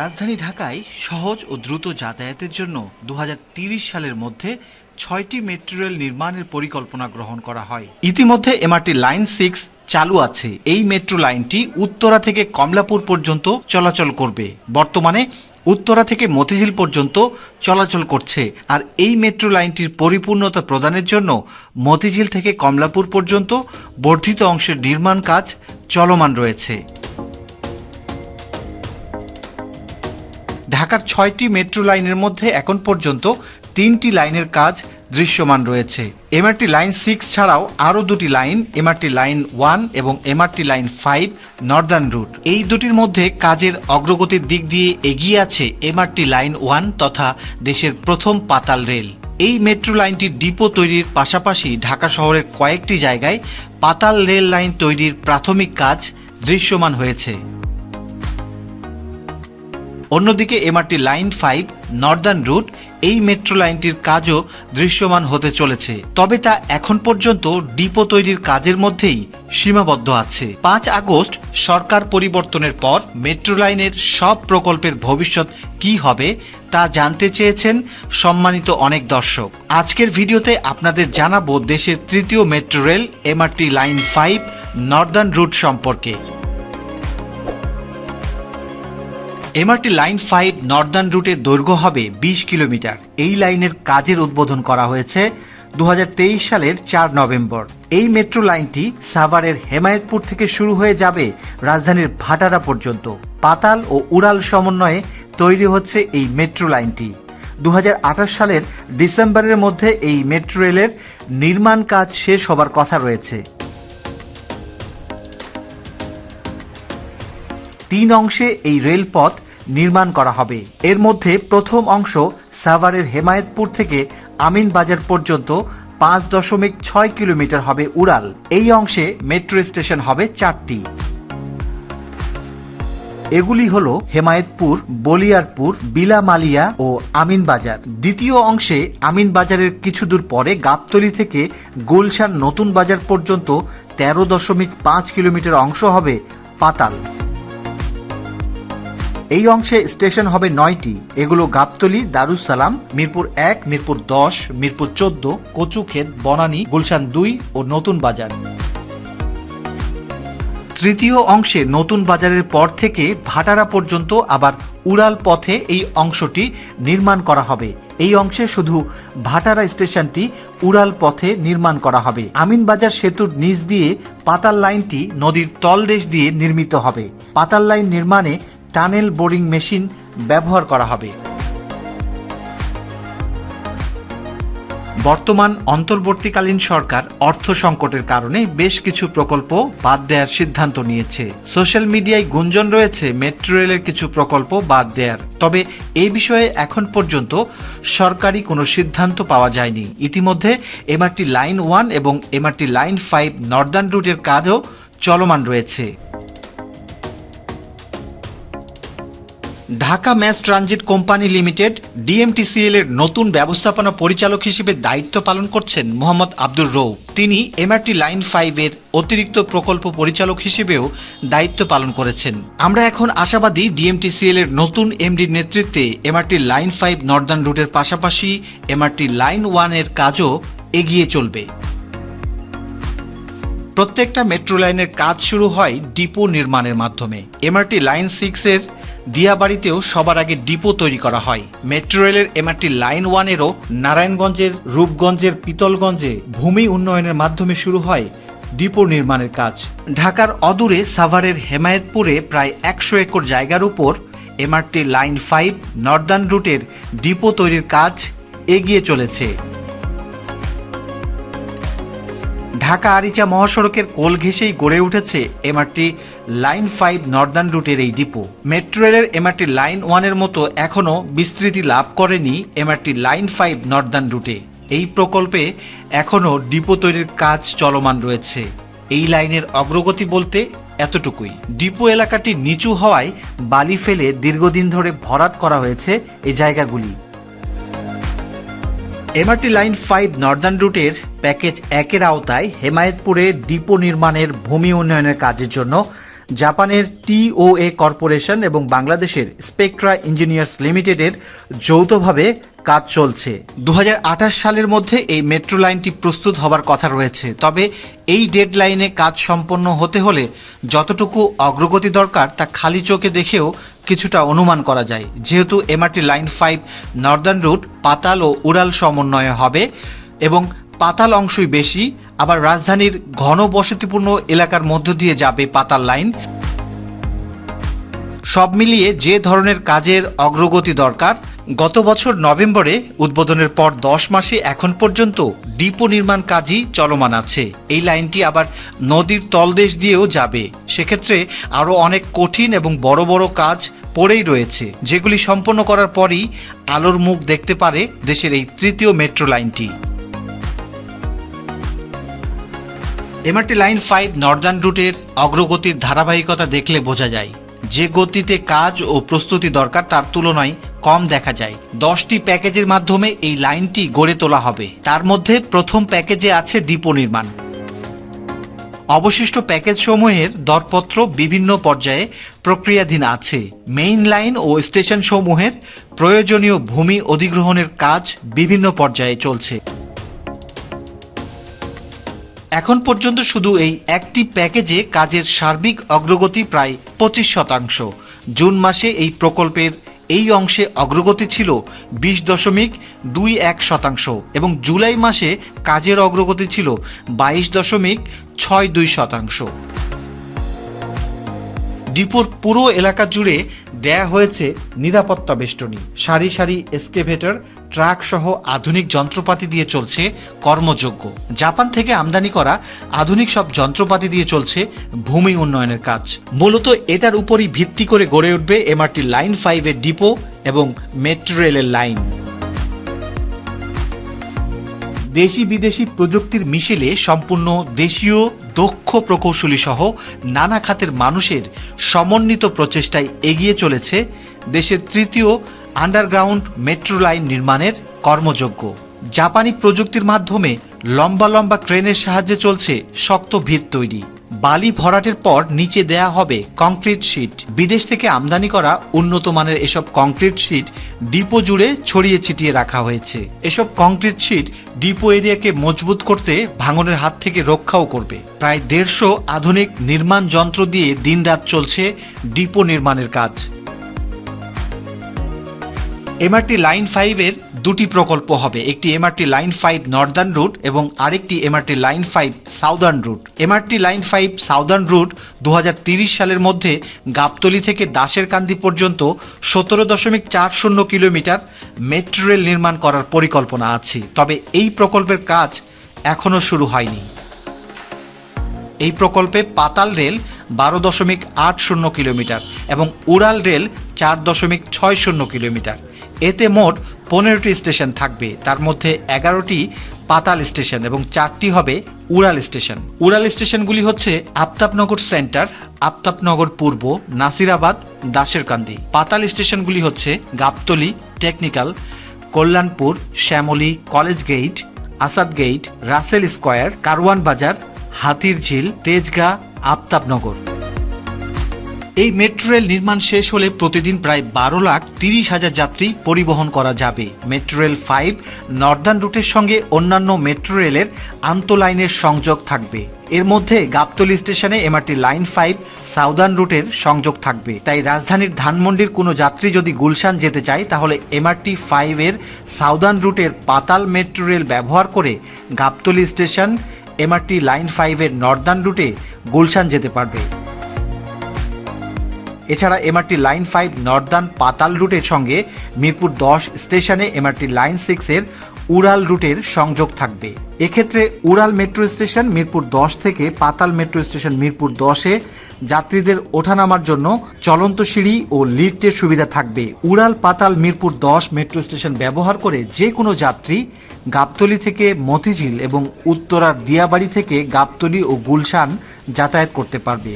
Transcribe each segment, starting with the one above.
রাজধানী ঢাকায় সহজ ও দ্রুত যাতায়াতের জন্য দু সালের মধ্যে ছয়টি মেট্রো রেল নির্মাণের পরিকল্পনা গ্রহণ করা হয়। ইতিমধ্যে এমআরটি লাইন সিক্স চালু আছে। এই মেট্রো লাইনটি উত্তরা থেকে কমলাপুর পর্যন্ত চলাচল করবে। বর্তমানে উত্তরা থেকে মতিঝিল পর্যন্ত চলাচল করছে। আর এই মেট্রো লাইনটির পরিপূর্ণতা প্রদানের জন্য মতিঝিল থেকে কমলাপুর পর্যন্ত বর্ধিত অংশের নির্মাণ কাজ চলমান রয়েছে। ঢাকার ছয়টি মেট্রো লাইনের মধ্যে এখন পর্যন্ত তিনটি লাইনের কাজ দৃশ্যমান রয়েছে। এমআরটি লাইন সিক্স ছাড়াও আরও দুটি লাইন এমআরটি লাইন ওয়ান এবং MRT line five northern route এই দুটির মধ্যে কাজের অগ্রগতির দিক দিয়ে এগিয়ে আছে এমআরটি লাইন ওয়ান তথা দেশের প্রথম পাতাল রেল। এই মেট্রো লাইনটির ডিপো তৈরির পাশাপাশি ঢাকা শহরের কয়েকটি জায়গায় পাতাল রেল লাইন তৈরির প্রাথমিক কাজ দৃশ্যমান হয়েছে। অন্যদিকে MRT line five, northern route, এই মেট্রো লাইনটির কাজও দৃশ্যমান হতে চলেছে। তবে তা এখন পর্যন্ত ডিপো তৈরির কাজের মধ্যেই সীমাবদ্ধ আছে। পাঁচ আগস্ট, সরকার পরিবর্তনের পর মেট্রো লাইনের সব প্রকল্পের ভবিষ্যৎ কি হবে তা জানতে চেয়েছেন সম্মানিত অনেক দর্শক। আজকের ভিডিওতে আপনাদের জানাব দেশের তৃতীয় metro rail, MRT line five, northern route সম্পর্কে। এমআরটি লাইন ফাইভ নর্দার্ন রুটের দৈর্ঘ্য হবে বিশ কিলোমিটার। এই লাইনের কাজের উদ্বোধন করা হয়েছে দু হাজার তেইশ সালের চার নভেম্বর। এই মেট্রো লাইনটি সাভারের হেমায়েতপুর থেকে শুরু হয়ে যাবে রাজধানীর ভাটারা পর্যন্ত। পাতাল ও উড়াল সমন্বয়ে তৈরি হচ্ছে এই মেট্রো লাইনটি। দু হাজার আঠাশ সালের ডিসেম্বরের মধ্যে এই মেট্রো রেলের নির্মাণ কাজ শেষ হবার কথা রয়েছে। তিন অংশে এই রেলপথ নির্মাণ করা হবে। এর মধ্যে প্রথম অংশ সাভারের হেমায়েতপুর থেকে আমিনবাজার পর্যন্ত পাঁচ দশমিক ছয় কিলোমিটার হবে উড়াল। এই অংশে মেট্রো স্টেশন হবে চারটি। এগুলি হল হেমায়েতপুর, বলিয়ারপুর, বিলামালিয়া ও আমিনবাজার। দ্বিতীয় অংশে আমিনবাজারের কিছু দূর পরে গাবতলি থেকে গুলশান নতুন বাজার পর্যন্ত তেরো দশমিক পাঁচ কিলোমিটার অংশ হবে পাতাল। এই অংশে স্টেশন হবে নয়টি। এগুলো গাবতলি, দারুসালাম, মিরপুর এক, মিরপুর দশ, মিরপুর চোদ্দ, কচুক্ষেত, বনানী, গুলশান দুই ও নতুন বাজার। তৃতীয় অংশে নতুন বাজারের পর থেকে ভাটারা পর্যন্ত আবার উড়াল পথে এই অংশটি নির্মাণ করা হবে। এই অংশে শুধু ভাটারা স্টেশনটি উড়াল পথে নির্মাণ করা হবে। আমিনবাজার সেতুর নিচ দিয়ে পাতাল লাইনটি নদীর তলদেশ দিয়ে নির্মিত হবে। পাতাল লাইন নির্মাণে টানেল বোরিং মেশিন ব্যবহার করা হবে। বর্তমান অন্তর্বর্তীকালীন সরকার অর্থ সংকটের কারণে বেশ কিছু প্রকল্প বাদ দেওয়ার সিদ্ধান্ত নিয়েছে। সোশ্যাল মিডিয়ায় গুঞ্জন রয়েছে মেট্রো রেলের কিছু প্রকল্প বাদ দেওয়ার তবে এ বিষয়ে এখন পর্যন্ত সরকারি কোনো সিদ্ধান্ত পাওয়া যায়নি। ইতিমধ্যে এমআরটি লাইন ওয়ান এবং এমআরটি লাইন ফাইভ নর্দার্ন রুটের কাজও চলমান রয়েছে। Dhaka mass transit company limited, DMTCL এর নতুন ব্যবস্থাপনা পরিচালক হিসেবে দায়িত্ব পালন করছেন মোহাম্মদ আব্দুর রৌ তিনি এমআরটি লাইন ফাইভ এর অতিরিক্ত প্রকল্প পরিচালক হিসেবেও দায়িত্ব পালন করেছেন। আমরা এখন আশাবাদী ডিএমটিসিএল এর নতুন এমডির নেতৃত্বে এমআরটি লাইন ফাইভ নর্দার্ন রুটের পাশাপাশি এমআরটি লাইন ওয়ানের কাজও এগিয়ে চলবে। প্রত্যেকটা মেট্রো লাইনের কাজ শুরু হয় ডিপো নির্মাণের মাধ্যমে। এমআরটি লাইন সিক্স এর দিয়াবাড়িতেও সবার আগে ডিপো তৈরি করা হয়। মেট্রো রেলের এমআরটি লাইন ওয়ানেরও নারায়ণগঞ্জের, রূপগঞ্জের, পিতলগঞ্জে ভূমি উন্নয়নের মাধ্যমে শুরু হয় ডিপো নির্মাণের কাজ। ঢাকার অদূরে সাভারের হেমায়েতপুরে প্রায় একশো একর জায়গার উপর এমআরটি লাইন ফাইভ নর্দার্ন রুটের ডিপো তৈরির কাজ এগিয়ে চলেছে। ঢাকা আরিচা মহাসড়কের কোল ঘেঁষেই গড়ে উঠেছে এমআরটি লাইন ফাইভ নর্দার্ন রুটের এই ডিপো। মেট্রো রেলের এমআরটি লাইন ওয়ানের মতো এখনও বিস্তৃতি লাভ করেনি এমআরটি লাইন ফাইভ নর্দার্ন রুটে। এই প্রকল্পে এখনও ডিপো তৈরির কাজ চলমান রয়েছে। এই লাইনের অগ্রগতি বলতে এতটুকুই। ডিপো এলাকাটি নিচু হওয়ায় বালি ফেলে দীর্ঘদিন ধরে ভরাট করা হয়েছে এই জায়গাগুলি। এমআরটি লাইন ফাইভ নর্দার্ন রুটের প্যাকেজ একের আওতায় হেমায়েতপুরে ডিপো নির্মাণের ভূমি উন্নয়নের কাজের জন্য জাপানের টিওএ কর্পোরেশন এবং বাংলাদেশের স্পেকট্রা ইঞ্জিনিয়ার্স লিমিটেডের যৌথভাবে কাজ চলছে। দু হাজার আঠাশ সালের মধ্যে এই মেট্রো লাইনটি প্রস্তুত হবার কথা রয়েছে। তবে এই ডেডলাইনে কাজ সম্পন্ন হতে হলে যতটুকু অগ্রগতি দরকার তা খালি চোখে দেখেও কিছুটা অনুমান করা যায়। যেহেতু MRT line five northern route, পাতাল ও উড়াল সমন্বয়ে হবে এবং পাতাল অংশই বেশি, আবার রাজধানীর ঘন বসতিপূর্ণ এলাকার মধ্য দিয়ে যাবে পাতাল লাইন। সব মিলিয়ে যে ধরনের কাজের অগ্রগতি দরকার, গত বছর নভেম্বরে উদ্বোধনের পর দশ মাসে এখন পর্যন্ত ডিপো নির্মাণ কাজই চলমান আছে। এই লাইনটি আবার নদীর তলদেশ দিয়েও যাবে। সেক্ষেত্রে আরও অনেক কঠিন এবং বড় বড় কাজ পড়েই রয়েছে, যেগুলি সম্পন্ন করার পরই আলোর মুখ দেখতে পারে দেশের এই তৃতীয় মেট্রো লাইনটি। এমআরটি লাইন ফাইভ নর্দার্ন রুটের অগ্রগতির ধারাবাহিকতা দেখলে বোঝা যায়। যে গতিতে কাজ ও প্রস্তুতি দরকার তার তুলনায় কম দেখা যায়। দশটি প্যাকেজের মাধ্যমে এই লাইনটি গড়ে তোলা হবে। তার মধ্যে প্রথম প্যাকেজে আছে দ্বীপ নির্মাণ। অবশিষ্ট প্যাকেজ সমূহের দরপত্র বিভিন্ন পর্যায়ে প্রক্রিয়াধীন আছে। মেইন লাইন ও স্টেশন সমূহের প্রয়োজনীয় ভূমি অধিগ্রহণের কাজ বিভিন্ন পর্যায়ে চলছে। এখন পর্যন্ত শুধু এই একটি প্যাকেজে কাজের সার্বিক অগ্রগতি প্রায় পঁচিশ শতাংশ। জুন মাসে এই প্রকল্পের এই অংশে অগ্রগতি ছিল বিশ দশমিক দুই এক শতাংশ এবং জুলাই মাসে কাজের অগ্রগতি ছিল বাইশ দশমিক ছয় দুই শতাংশ। ডিপোর পুরো এলাকা জুড়ে দেয়া হয়েছে নিরাপত্তা বেষ্টনী। সারি সারি এসকেভেটর ট্রাক সহ আধুনিক যন্ত্রপাতি দিয়ে চলছে কর্মযোগ্য জাপান থেকে আমদানি করা আধুনিক সব যন্ত্রপাতি দিয়ে চলছে ভূমি উন্নয়নের কাজ। মূলত এটার উপরই ভিত্তি করে গড়ে উঠবে এমআরটি লাইন ফাইভের ডিপো এবং মেট্রো রেলের লাইন। দেশি বিদেশি প্রযুক্তির মিশেলে সম্পূর্ণ দেশীয়, দক্ষ প্রকৌশলী সহ নানা খাতের মানুষের সমন্বিত প্রচেষ্টায় এগিয়ে চলেছে দেশের তৃতীয় আন্ডারগ্রাউন্ড মেট্রো লাইন নির্মাণের কর্মযোগ্য। জাপানি প্রযুক্তির মাধ্যমে লম্বা লম্বা ক্রেনের সাহায্যে চলছে শক্ত ভিত তৈরি। বালি ভরাটের পর নিচে দেয়া হবে কংক্রিট শীট। বিদেশ থেকে আমদানি করা উন্নত মানের এসব কংক্রিট শীট ডিপো জুড়ে ছড়িয়ে ছিটিয়ে রাখা হয়েছে। এসব কংক্রিট শীট ডিপো এরিয়াকে মজবুত করতে ভাঙনের হাত থেকে রক্ষাও করবে। প্রায় দেড়শো আধুনিক নির্মাণ যন্ত্র দিয়ে দিনরাত চলছে ডিপো নির্মাণের কাজ। এমআরটি লাইন ফাইভের দুটি প্রকল্প হবে। একটি MRT line five northern route এবং আরেকটি MRT line five southern route MRT line five southern route দু সালের মধ্যে গাবতলি থেকে দাসের কান্দি পর্যন্ত সতেরো দশমিক চার শূন্য কিলোমিটার মেট্রো রেল নির্মাণ করার পরিকল্পনা আছে। তবে এই প্রকল্পের কাজ এখনও শুরু হয়নি। এই প্রকল্পে পাতাল রেল বারো দশমিক আট শূন্য কিলোমিটার এবং উড়াল রেল চার দশমিক ছয় শূন্য কিলোমিটার। এতে মোট পনেরোটি স্টেশন থাকবে। তার মধ্যে এগারোটি পাতাল স্টেশন এবং চারটি হবে উড়াল স্টেশন। উড়াল স্টেশনগুলি হচ্ছে আফতাবনগর সেন্টার, আফতাবনগর পূর্ব, নাসিরাবাদ দাসেরকান্দি পাতাল স্টেশনগুলি হচ্ছে Gabtali, technical, Kalyanpur, Shyamoli, college gate Asad gate Russell square, Karwan Bazar Hatir Jheel Tejgaon, Aftabnagar. এই মেট্রো রেল নির্মাণ শেষ হলে প্রতিদিন প্রায় বারো লাখ তিরিশ হাজার যাত্রী পরিবহন করা যাবে। মেট্রো রেল ফাইভ নর্দার্ন রুটের সঙ্গে অন্যান্য মেট্রো রেলের আন্তঃলাইনের সংযোগ থাকবে। এর মধ্যে গাবতলি স্টেশনে এমআরটি লাইন ফাইভ সাউদার্ন রুটের সংযোগ থাকবে। তাই রাজধানীর ধানমন্ডির কোনো যাত্রী যদি গুলশান যেতে চায়, তাহলে এমআরটি ফাইভের সাউদার্ন রুটের পাতাল মেট্রো রেল ব্যবহার করে গাবতলী স্টেশন এমআরটি লাইন ফাইভের নর্দার্ন রুটে গুলশান যেতে পারবে। এছাড়া এমআরটি লাইন ফাইভ নর্দার্ন পাতাল রুটের সঙ্গে মিরপুর দশ স্টেশনে এমআরটি লাইন সিক্সের উড়াল রুটের সংযোগ থাকবে। এক্ষেত্রে উড়াল মেট্রো স্টেশন মিরপুর দশ থেকে পাতাল মেট্রো স্টেশন মিরপুর দশে যাত্রীদের ওঠানামার জন্য চলন্ত সিঁড়ি ও লিফটের সুবিধা থাকবে। উড়াল পাতাল মিরপুর দশ মেট্রো স্টেশন ব্যবহার করে যে কোনো যাত্রী গাবতলি থেকে মতিঝিল এবং উত্তরার দিয়াবাড়ি থেকে গাবতলি ও গুলশান যাতায়াত করতে পারবে।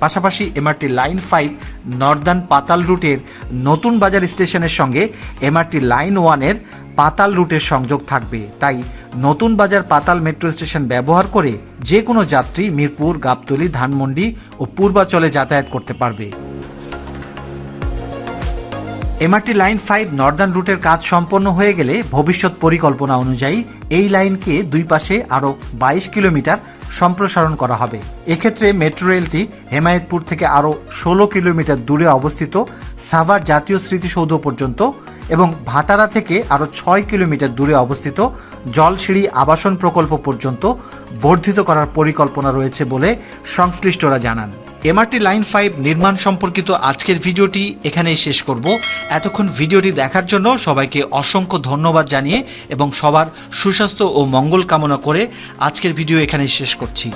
পাশাপাশি এমআরটি লাইন ফাইভ নর্দার্ন পাতাল রুটের নতুন বাজার স্টেশনের সঙ্গে এমআরটি লাইন ওয়ানের পাতাল রুটের সংযোগ থাকবে। তাই নতুন বাজার পাতাল মেট্রো স্টেশন ব্যবহার করে যে কোনো যাত্রী মিরপুর, গাবতলী, ধানমন্ডি ও পূর্বাচলে যাতায়াত করতে পারবে। এমআরটি লাইন ফাইভ নর্দার্ন রুটের কাজ সম্পন্ন হয়ে গেলে ভবিষ্যৎ পরিকল্পনা অনুযায়ী এই লাইনকে দুই পাশে আরও বাইশ কিলোমিটার সম্প্রসারণ করা হবে। এক্ষেত্রে মেট্রো রেলটি হেমায়েতপুর থেকে আরও ষোলো কিলোমিটার দূরে অবস্থিত সাভার জাতীয় স্মৃতিসৌধ পর্যন্ত এবং ভাটারা থেকে আরও ছয় কিলোমিটার দূরে অবস্থিত জলসিঁড়ি আবাসন প্রকল্প পর্যন্ত বর্ধিত করার পরিকল্পনা রয়েছে বলে সংশ্লিষ্টরা জানান। এমআরটি লাইন ফাইভ নির্মাণ সম্পর্কিত আজকের ভিডিওটি এখানেই শেষ করব। এতক্ষণ ভিডিওটি দেখার জন্য সবাইকে অসংখ্য ধন্যবাদ জানিয়ে এবং সবার সুস্বাস্থ্য ও মঙ্গল কামনা করে আজকের ভিডিও এখানেই শেষ করছি।